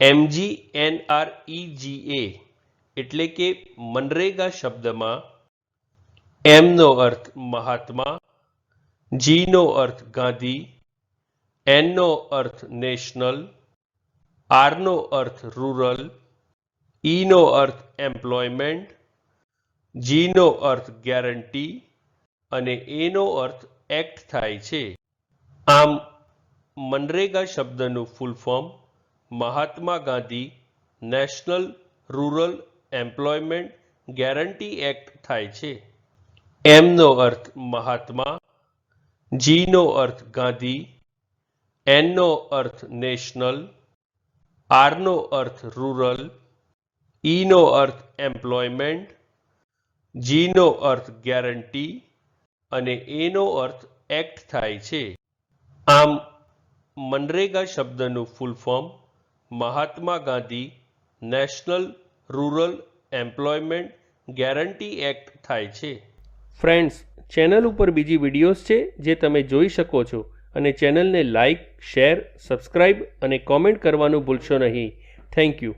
MG એનઆરઈજીએ એટલે કે મનરેગા શબ્દમાં એમનો અર્થ મહાત્મા, જીનો અર્થ ગાંધી, એનનો અર્થ નેશનલ, આરનો અર્થ રૂરલ, ઈનો અર્થ એમ્પ્લોયમેન્ટ, જીનો અર્થ ગેરંટી અને એનો અર્થ એક્ટ થાય છે. આમ મનરેગા શબ્દનું full form Mahatma Gandhi national rural employment guarantee act થાય છે. એમનો અર્થ મહાત્મા, જીનો અર્થ ગાંધી, એનનો અર્થ નેશનલ, આરનો અર્થ રૂરલ, ઈનો અર્થ એમ્પ્લોયમેન્ટ, જીનો અર્થ ગેરંટી અને એનો અર્થ એક્ટ થાય છે. આમ મનરેગા શબ્દનું full form Mahatma Gandhi national rural employment guarantee act થાય છે. ફ્રેન્ડ્સ, ચેનલ ઉપર બીજી વિડીયોઝ છે જે તમે જોઈ શકો છો અને ચેનલને લાઇક શેર, સબસ્ક્રાઇબ અને કોમેન્ટ કરવાનું ભૂલશો નહીં. Thank you.